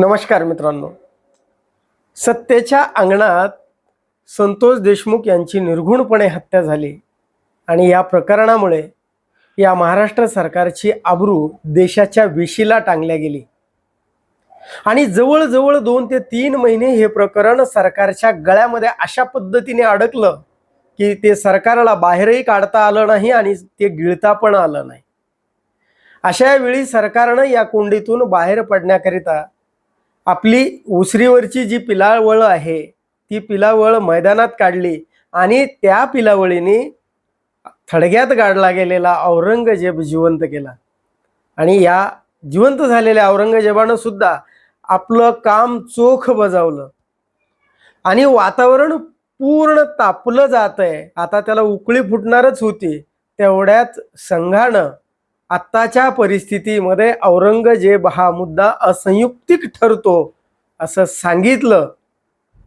नमस्कार मित्रांनो. सत्तेच्या अंगणात संतोष देशमुख यांची निर्घुणपणे हत्या झाली आणि या प्रकरणामुळे या महाराष्ट्र सरकारची आबरू देशाच्या वेशीला टांगल्या गेली. आणि जवळजवळ दोन ते तीन महिने हे प्रकरण सरकारच्या गळ्यामध्ये अशा पद्धतीने अडकलं की ते सरकारला बाहेरही काढता आलं नाही आणि ते गिळता पण आलं नाही. अशा वेळी सरकारनं या कोंडीतून बाहेर पडण्याकरिता आपली उसरीवरची जी पिलावळ आहे ती पिलावळ मैदानात काढली आणि त्या पिलावळीने थडग्यात गाडला गेलेला औरंगजेब जिवंत केला. आणि या जिवंत झालेल्या औरंगजेबानं सुद्धा आपलं काम चोख बजावलं. आणि वातावरण पूर्ण तापलं जात आहे आता त्याला उकळी फुटणारच होती. तेवढ्याच संघानं आत्ताच्या परिस्थितीमध्ये औरंगजेब हा मुद्दा असंयुक्तिक ठरतो असं सांगितलं.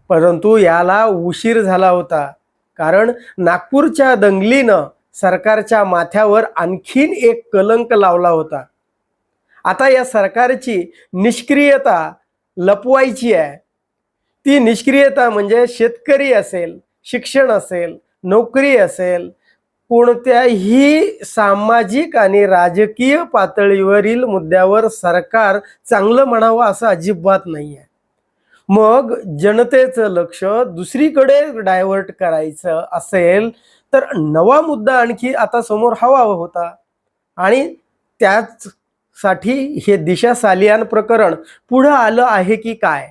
परंतु याला उशीर झाला होता. कारण नागपूरच्या दंगलीनं सरकारच्या माथ्यावर आणखीन एक कलंक लावला होता. आता या सरकारची निष्क्रियता लपवायची आहे. ती निष्क्रियता म्हणजे शेतकरी असेल शिक्षण असेल नोकरी असेल कोणत्याही सामाजिक आणि राजकीय पातळीवरील मुद्द्यावर सरकार चांगलं म्हणावं असं अजिबात नाही आहे मग जनतेचं लक्ष दुसरीकडे डायव्हर्ट करायचं असेल तर नवा मुद्दा आणखी आता समोर हवा होता. आणि त्याचसाठी हे दिशा सालियान प्रकरण पुढं आलं आहे की काय?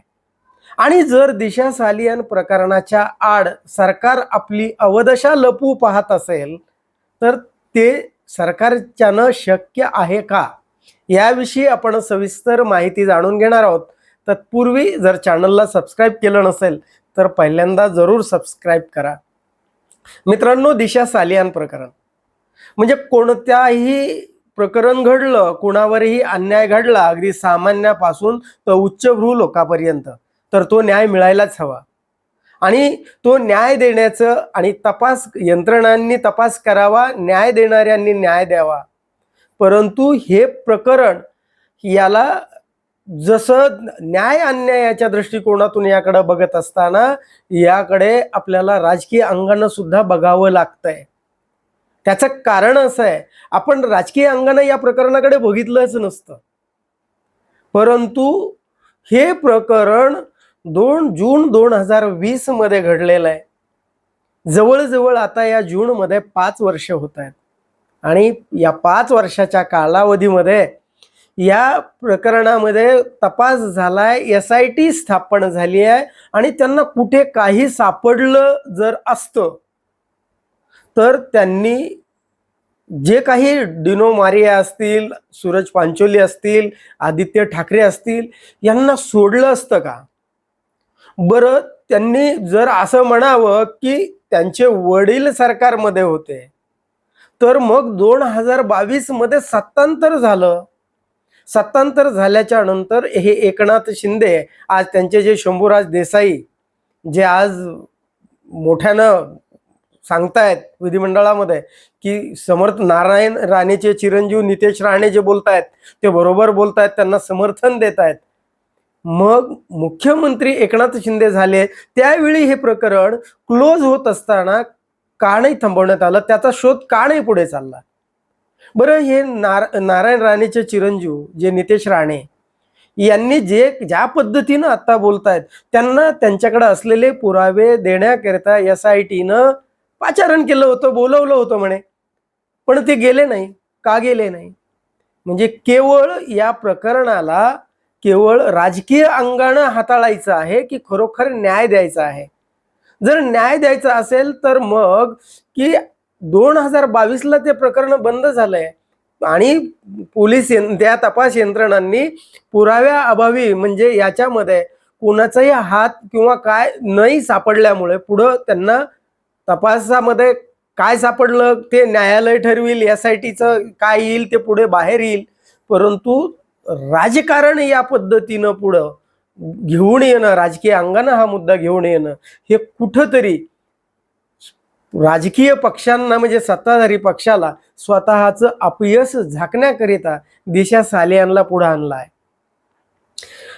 आणि जर दिशा सालियान प्रकरणाच्या आड सरकार आपली अवदशा लपवू पाहत असेल तर ते सरकारच्यानं शक्य आहे का? याविषयी आपण सविस्तर माहिती जाणून घेणार आहोत. तत्पूर्वी जर चॅनलला सबस्क्राईब केलं नसेल तर पहिल्यांदा जरूर सबस्क्राईब करा. मित्रांनो दिशा सालियान प्रकरण. म्हणजे कोणत्याही प्रकरण घडलं कुणावरही अन्याय घडला अगदी सामान्यापासून तर उच्चभ्रू लोकांपर्यंत तर तो न्याय मिळायलाच हवा. आणि तो न्याय देण्याचं आणि तपास यंत्रणांनी तपास करावा न्याय देणाऱ्यांनी न्याय द्यावा. परंतु हे प्रकरण याला जसं न्याय अन्यायाच्या दृष्टिकोनातून याकडे बघत असताना याकडे आपल्याला राजकीय अंगानं सुद्धा बघावं लागतंय. त्याचं कारण असं आहे आपण राजकीय अंगानं या प्रकरणाकडे बघितलंच नसतं. परंतु हे प्रकरण दोन जून दोन हजार वीसमध्ये घडलेलं आहे. जवळजवळ आता या जूनमध्ये पाच वर्ष होत आहेत. आणि या पाच वर्षाच्या कालावधीमध्ये या प्रकरणामध्ये तपास झालाय एस आय टी स्थापन झाली आहे आणि त्यांना कुठे काही सापडलं जर असतं तर त्यांनी जे काही डिनो मारिया असतील सूरज पांचोली असतील आदित्य ठाकरे असतील यांना सोडलं असतं का? बरं त्यांनी जर असं म्हणावं की त्यांचे वडील सरकारमध्ये होते तर मग दोन हजार बावीसमध्ये सत्तांतर झालं. सत्तांतर झाल्याच्यानंतर हे एकनाथ शिंदे आज त्यांचे जे शंभूराज देसाई जे आज मोठ्यानं सांगतायत विधिमंडळामध्ये की समर्थ नारायण राणेचे चिरंजीव नितेश राणे जे बोलतायत ते बरोबर बोलतायत त्यांना समर्थन देत आहेत मग मुख्यमंत्री एकनाथ शिंदे झाले. त्यावेळी हे प्रकरण क्लोज होत असताना का नाही थांबवण्यात आलं. त्याचा शोध का नाही पुढे चालला. बरं हे नार नारायण राणेचे चिरंजीव जे नितेश राणे यांनी जे ज्या पद्धतीनं आता बोलतायत त्यांना त्यांच्याकडे असलेले पुरावे देण्याकरिता एस आय टीनं पाचारण केलं होतं बोलवलं होतं म्हणे. पण ते गेले नाही का गेले नाही? म्हणजे केवळ या प्रकरणाला केवळ राजकीय अंगानं हाताळायचं आहे की खरोखर न्याय द्यायचा आहे? जर न्याय द्यायचा असेल तर मग की दोन हजार बावीसला ते प्रकरण बंद झालंय आणि पोलीस त्या तपास यंत्रणांनी पुराव्या अभावी म्हणजे याच्यामध्ये कोणाचाही हात किंवा काय नाही सापडल्यामुळे पुढं त्यांना तपासामध्ये काय सापडलं ते न्यायालय ठरविल एस आय टीचं काय येईल ते पुढे बाहेर येईल. परंतु राजकारण या पद्धतीनं पुढं घेऊन येणं राजकीय अंगानं हा मुद्दा घेऊन येणं हे कुठंतरी राजकीय पक्षांना म्हणजे सत्ताधारी पक्षाला स्वतःचं अपयश झाकण्याकरिता दिशा सालियांना पुढे आणला आहे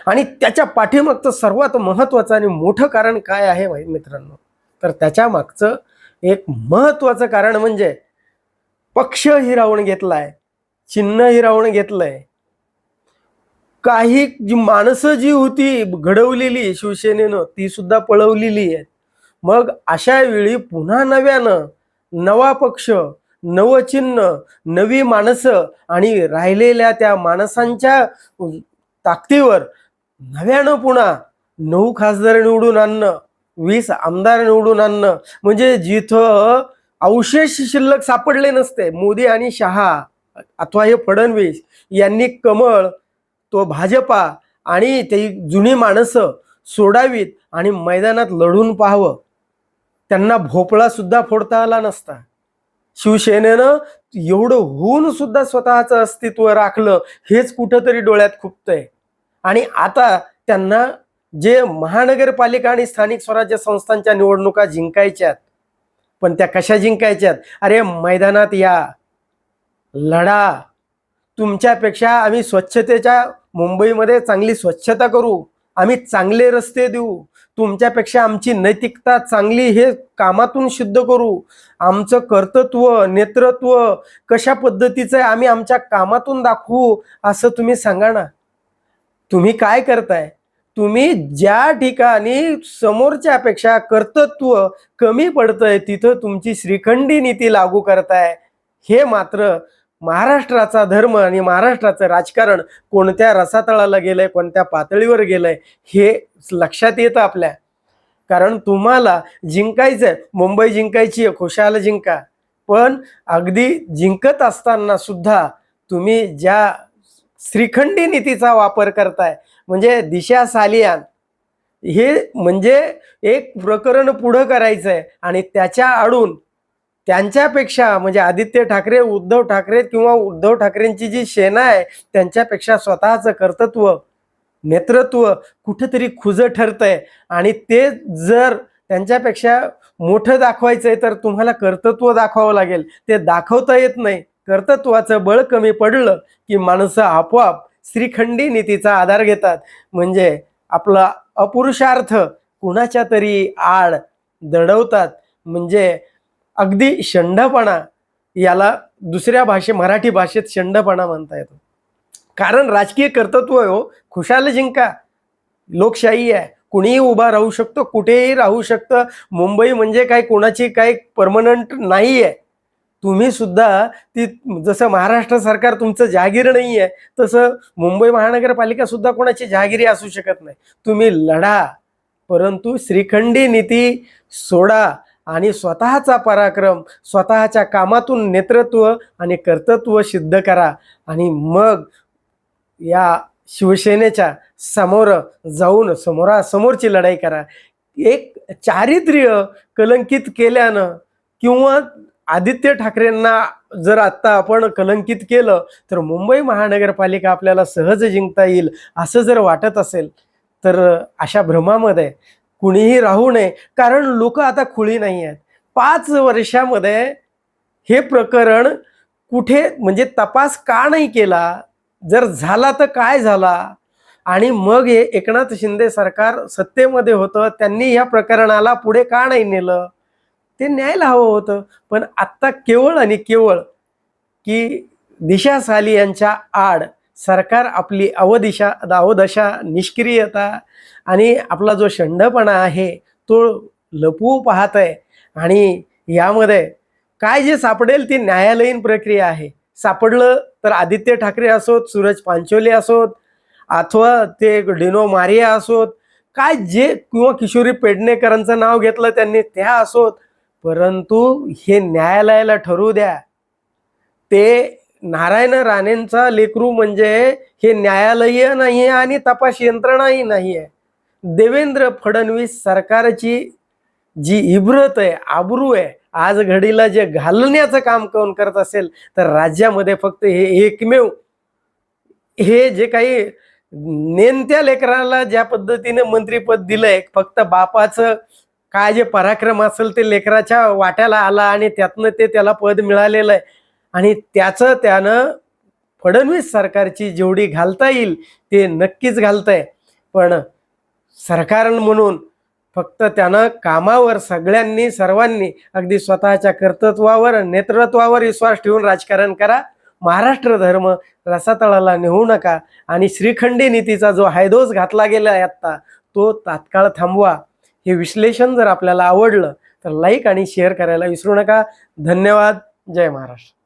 आणि त्याच्या पाठीमागचं सर्वात महत्त्वाचं आणि मोठं कारण काय आहे मित्रांनो? तर त्याच्या मागचं एक महत्त्वाचं कारण म्हणजे पक्ष हिरावून घेतलाय चिन्ह हिरावून घेतलंय काही जी माणसं जी होती घडवलेली शिवसेनेनं ती सुद्धा पळवलेली आहेत. मग अशा वेळी पुन्हा नव्यानं नवा पक्ष नवं चिन्ह नवी माणसं आणि राहिलेल्या त्या माणसांच्या ताकदीवर नव्यानं पुन्हा नऊ खासदार निवडून आणणं वीस आमदार निवडून आणणं म्हणजे जिथं अवशेष शिल्लक सापडले नसते मोदी आणि शहा अथवा हे फडणवीस यांनी कमळ तो भाजपा आणि ते जुनी माणसं सोडावीत आणि मैदानात लढून पाहावं. त्यांना भोपळा सुद्धा फोडता आला नसता. शिवसेनेनं एवढं होऊन सुद्धा स्वतःचं अस्तित्व राखलं हेच कुठंतरी डोळ्यात खुपतंय. आणि आता त्यांना जे महानगरपालिका आणि स्थानिक स्वराज्य संस्थांच्या निवडणुका जिंकायच्यात पण त्या कशा जिंकायच्यात? अरे मैदानात या. लढा. तुमच्यापेक्षा आम्ही स्वच्छतेच्या मुंबईमध्ये चांगली स्वच्छता करू. आम्ही चांगले रस्ते देऊ. तुमच्यापेक्षा आमची नैतिकता चांगली हे कामातून सिद्ध करू. आमचं कर्तृत्व नेतृत्व कशा पद्धतीचं आहे आम्ही आमच्या कामातून दाखवू असं तुम्ही सांगा ना. तुम्ही काय करताय? तुम्ही ज्या ठिकाणी समोरच्यापेक्षा कर्तृत्व कमी पडतंय तिथं तुमची श्रीखंडी नीती लागू करताय. हे मात्र महाराष्ट्राचा धर्म आणि महाराष्ट्राचं राजकारण कोणत्या रसातळाला गेलंय कोणत्या पातळीवर गेलंय हे लक्षात येतं आपल्या. कारण तुम्हाला जिंकायचंय मुंबई जिंकायची आहे खुशाल जिंका. पण अगदी जिंकत असताना सुद्धा तुम्ही ज्या श्रीखंडी नीतीचा वापर करताय म्हणजे दिशा सालियान हे म्हणजे एक प्रकरण पुढं करायचं आहे आणि त्याच्या आडून त्यांच्यापेक्षा म्हणजे आदित्य ठाकरे उद्धव ठाकरे किंवा उद्धव ठाकरेंची जी सेना आहे त्यांच्यापेक्षा स्वतःचं कर्तृत्व नेतृत्व कुठेतरी खुजं ठरतंय. आणि ते जर त्यांच्यापेक्षा मोठं दाखवायचं आहे तर तुम्हाला कर्तृत्व दाखवावं लागेल. ते दाखवता येत नाही. कर्तृत्वाचं बळ कमी पडलं की माणसं आपोआप श्रीखंडी नीतीचा आधार घेतात. म्हणजे आपला अपुरुषार्थ कुणाच्या तरी आड दडवतात. म्हणजे अगदी शंडपणा याला दुसऱ्या भाषे मराठी भाषेत शंडपणा म्हणता येतो. कारण राजकीय कर्तृत्व आहे हो. खुशाल जिंका. लोकशाही आहे. कुणीही उभा राहू शकतो कुठेही राहू शकतं. मुंबई म्हणजे काय कोणाची काय परमनंट नाही आहे तुम्ही सुद्धा ती जसं महाराष्ट्र सरकार तुमचं जहागीर नाही आहे तसं मुंबई महानगरपालिका सुद्धा कोणाची जहागिरी असू शकत नाही. तुम्ही लढा परंतु श्रीखंडी नीती सोडा. आणि स्वतःचा पराक्रम स्वतःच्या कामातून नेतृत्व आणि कर्तृत्व सिद्ध करा. आणि मग या शिवसेनेच्या समोर जाऊन समोरासमोरची लढाई करा. एक चारित्र्य कलंकित केल्यानं किंवा आदित्य ठाकरेंना जर आत्ता आपण कलंकित केलं तर मुंबई महानगरपालिका आपल्याला सहज जिंकता येईल असं जर वाटत असेल तर अशा भ्रमामध्ये कुणीही राहू नये. कारण लोक आता खुळी नाही आहेत. पाच वर्षामध्ये हे प्रकरण कुठे म्हणजे तपास का नाही केला? जर झाला तर काय झाला? आणि मग हे एकनाथ शिंदे सरकार सत्तेमध्ये होतं. त्यांनी या प्रकरणाला पुढे का नाही नेलं? ते न्यायला हवं होतं. पण आत्ता केवळ आणि केवळ की दिशा साली यांच्या आड सरकार आपली अवदिशा अवदशा निष्क्रियता आणि आपला जो शंडपणा आहे तो लपवू पाहत आहे आणि यामध्ये काय जे सापडेल ती न्यायालयीन प्रक्रिया आहे. सापडलं तर आदित्य ठाकरे असोत सूरज पांचोले असोत अथवा ते डिनो मारिया असोत काय जे किंवा किशोरी पेडणेकरांचं नाव घेतलं त्यांनी त्या असोत. परंतु हे न्यायालयाला ठरवू द्या. ते नारायण राणेंचा लेकरू म्हणजे हे न्यायालय नाही आहे आणि तपास यंत्रणाही नाही आहे देवेंद्र फडणवीस सरकारची जी इब्रत आहे आबरू आहे आज घडीला जे घालण्याचं काम कोण करत असेल तर राज्यामध्ये फक्त हे एकमेव हे जे काही नेमत्या लेकराला ज्या पद्धतीने मंत्रीपद दिलंय फक्त बापाचं काय जे पराक्रम असेल ते लेकराच्या वाट्याला आला आणि त्यातनं ते त्याला पद मिळालेलं आहे. आणि त्याचं त्यानं फडणवीस सरकारची जेवढी घालता येईल ते नक्कीच घालतंय. पण सरकार म्हणून फक्त त्यानं कामावर सगळ्यांनी सर्वांनी अगदी स्वतःच्या कर्तृत्वावर नेतृत्वावर विश्वास ठेवून राजकारण करा. महाराष्ट्र धर्म रसातळाला नेऊ नका आणि श्रीखंडी नीतीचा जो हायदोस घातला गेला आहे आत्ता तो तात्काळ थांबवा. हे विश्लेषण जर आपल्याला आवडलं तर लाईक आणि शेअर करायला विसरू नका. धन्यवाद. जय महाराष्ट्र.